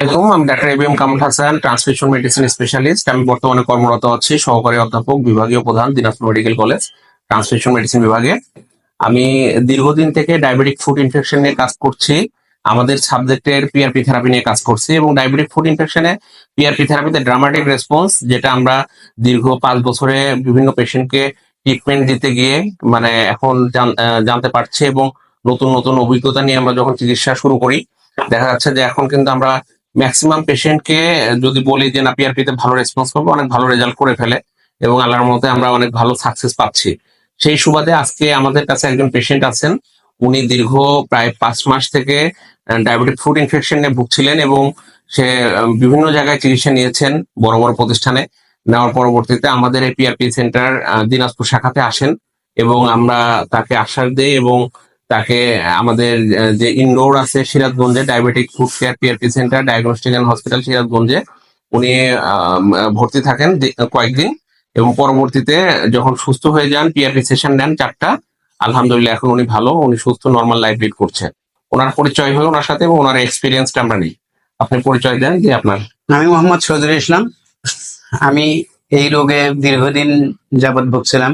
আসসালামাইকুম আমি doctor ABM Kamrul Hasan, transmission medicine specialist. আমি বর্তমানে কর্মরত আছি সহকারী অধ্যাপক, বিভাগীয় প্রধান, Dinajpur medical college, transmission medicine বিভাগে। আমি দীর্ঘদিন থেকে ডায়াবেটিক ফুড ইনফেকশন নিয়ে কাজ করছি, আমাদের সাবজেক্টের পিআরপি থেরাপি নিয়ে কাজ করছি এবং ডায়াবেটিক ফুড ইনফেকশনে পিআরপি থেরাপিতে ড্রামাটিক রেসপন্স যেটা আমরা দীর্ঘ পাঁচ বছরে বিভিন্ন পেশেন্টকে ট্রিটমেন্ট দিতে গিয়ে মানে এখন জানতে পারছি এবং নতুন নতুন অভিজ্ঞতা নিয়ে আমরা যখন চিকিৎসা শুরু করি, দেখা যাচ্ছে যে এখন কিন্তু আমরা ম্যাক্সিমাম পেশেন্টকে যদি বলি যে না পিআরপি তে ভালো রেসপন্স করব, অনেক ভালো রেজাল্ট করে ফেলে এবং আল্লাহর মতে আমরা অনেক ভালো সাকসেস পাচ্ছি। সেই সুবাদে আজকে আমাদের কাছে একজন পেশেন্ট আছেন। উনি দীর্ঘ প্রায় পাঁচ মাস থেকে ডায়াবেটিক ফুড ইনফেকশন ভুগছিলেন এবং সে বিভিন্ন জায়গায় চিকিৎসা নিয়েছেন বড় বড় প্রতিষ্ঠানে। নেওয়ার পরবর্তীতে আমাদের এই পিআরপি সেন্টার দিনাজপুর শাখাতে আসেন এবং আমরা তাকে আশ্বাস দেই এবং তাকে আমাদের যে ইনডোর আছে সিরাজগঞ্জে diabetic foot care PRP center, diagnostic and hospital সিরাজগঞ্জে, উনি ভর্তি থাকেন কয়েকদিন এবং পরবর্তীতে যখন সুস্থ হয়ে যান, পিআরপি সেশন নেন চারটা, আলহামদুলিল্লাহ এখন উনি ভালো, উনি সুস্থ নর্মাল লাইফ লিড করছেন। ওনার পরিচয় হয়ে ওনার সাথে এবং ওনার এক্সপিরিয়েন্সটা আমরা নিই। আপনি পরিচয় দেন যে আপনার আমি মোহাম্মদ সজরুল ইসলাম। আমি এই রোগে দীর্ঘদিন যাবৎ ভুগছিলাম।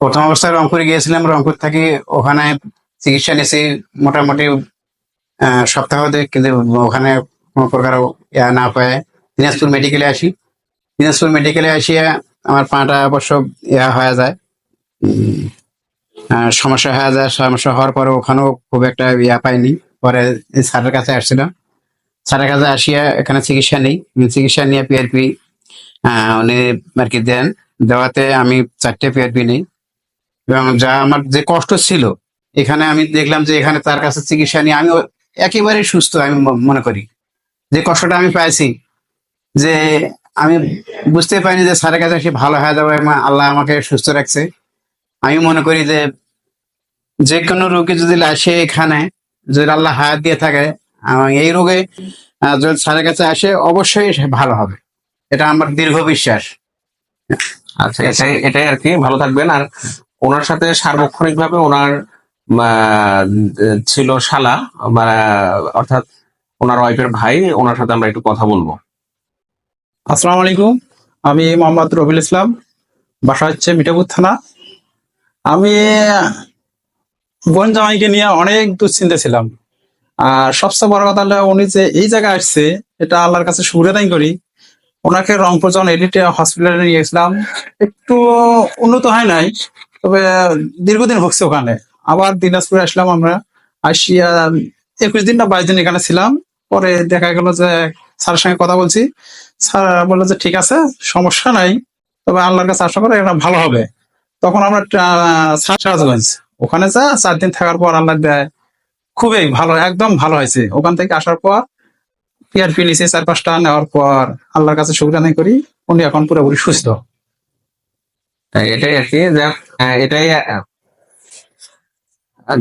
প্রথম অবস্থায় রংপুরে গিয়েছিলাম। রংপুর থেকে ওখানে চিকিৎসা নিয়েছি মোটামুটি সপ্তাহ দেড়, কিন্তু ওখানে কোনো প্রকার ইয়া না পায় দিনাজপুর মেডিকেলে আসি। দিনাজপুর মেডিকেলে আসিয়া আমার পাটা অবশ্য ইয়া হয়ে যায়। সমস্যা হয়ে যায়। সমস্যা হওয়ার পরে ওখানেও খুব একটা ইয়া পাইনি। পরে স্যারের কাছে আসছিলাম। স্যারের কাছে আসিয়া এখানে চিকিৎসা নেই। চিকিৎসা নিয়ে পিআরপি উনি আর কি দেন। দেওয়াতে আমি চারটে পিআরপি নেই। যা আমার যে কষ্ট ছিল, এখানে আমি দেখলাম যে এখানে তার কাছে চিকিৎসা নিয়ে আমি একেবারে সুস্থ, আমি মনে করি। যে কষ্টটা আমি পাইছি, যে আমি বুঝতে পারিনি যে স্যারের কাছে সে ভালো হয়ে যাবে আল্লাহ আমাকে সুস্থ রাখছে। আমি মনে করি যে যে কোনো রোগী যদি আসে এখানে যদি আল্লাহ হায়াত দিয়ে থাকে এই রোগে যদি স্যারের কাছে আসে, অবশ্যই ভালো হবে। এটা আমার দীর্ঘ বিশ্বাস। আচ্ছা এটাই আর কি। ভালো থাকবেন। আর ওনার সাথে সার্বক্ষণিক ভাবে ওনার ছিল শালা বা অর্থাৎ ওনার ওয়াইফের ভাই, ওনার সাথে আমরা একটু কথা বলব। আসসালামু আলাইকুম। আমি মোহাম্মদ রবিল ইসলাম, বাসা হচ্ছে মিঠাপুর থানা। আমি বোন জামাইকে নিয়ে অনেক দুশ্চিন্তা ছিলাম। আর সবচেয়ে বড় কথা হলো, উনি যে এই জায়গায় আসছে, এটা আল্লাহর কাছে সুবিধাই করি। ওনাকে রংপুর জন এডিটে হসপিটালে নিয়ে গেছিলাম, একটু উন্নত হয় নাই। তবে দীর্ঘদিন ভুগছে ওখানে। আবার দিনাজপুরে আসলাম আমরা। আসিয়া একুশ দিন না বাইশ দিন এখানে ছিলাম। পরে দেখা গেল যে স্যারের সঙ্গে কথা বলছি। স্যার বলল যে ঠিক আছে সমস্যা নাই। তবে আল্লাহর কাছে আশা করে এটা ভালো হবে। তখন আমরা আহ, ওখানে যা চার দিন থাকার পর আল্লাহ দেয়। খুবই ভালো একদম ভালো হয়েছে। ওখান থেকে আসার পর পিআরপি নিয়েছে চার পাঁচটা নেওয়ার পর আল্লাহর কাছে সুবিধা নেই করি। উনি এখন পুরোপুরি সুস্থ। এটাই আর কি এটাই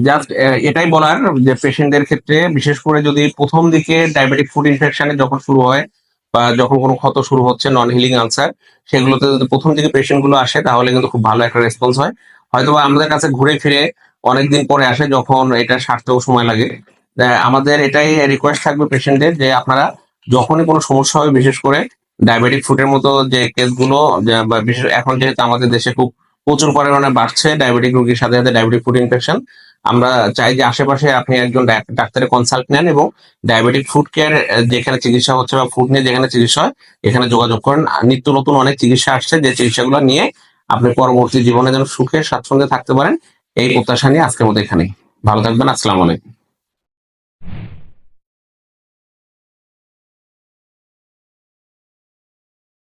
জাস্ট এটাই বলার যে পেশেন্টদের ক্ষেত্রে বিশেষ করে যদি প্রথম দিকে ডায়াবেটিক ফুড ইনফেকশনে যখন শুরু হয় বা যখন কোনো ক্ষত শুরু হচ্ছে নন হিলিং আনসার সেগুলোতে যদি প্রথম দিকে পেশেন্টগুলো আসে, তাহলে কিন্তু খুব ভালো একটা রেসপন্স হয়। হয়তো আমাদের কাছে ঘুরে ফিরে অনেকদিন পরে আসে যখন এটা সারতেও সময় লাগে। আমাদের এটাই রিকোয়েস্ট থাকবে পেশেন্টদের যে আপনারা যখনই কোনো সমস্যা হবে, বিশেষ করে ডায়াবেটিক ফুডের মতো যে কেসগুলো বা বিশেষ এখন যেহেতু আমাদের দেশে খুব প্রচুর পরিমাণে বাড়ছে ডায়াবেটিক রোগীর সাথে সাথে ডায়াবেটিক ফুড ইনফেকশন আমরা চাই যে আশেপাশে আপনি একজন ডাক- ডাক্তারের কনসাল্ট নেন এবং ডায়াবেটিক ফুড কেয়ার যেখানে চিকিৎসা হচ্ছে বা ফুড নিয়ে যেখানে চিকিৎসা হয়, এখানে যোগাযোগ করেন। নিত্য নতুন অনেক চিকিৎসা আসছে যে চিকিৎসাগুলো নিয়ে আপনি পরবর্তী জীবনে যেন সুখে স্বাচ্ছন্দ্যে থাকতে পারেন, এই প্রত্যাশা নিয়ে আজকের মতো এখানে ভালো থাকবেন, আসসালামু আলাইকুম।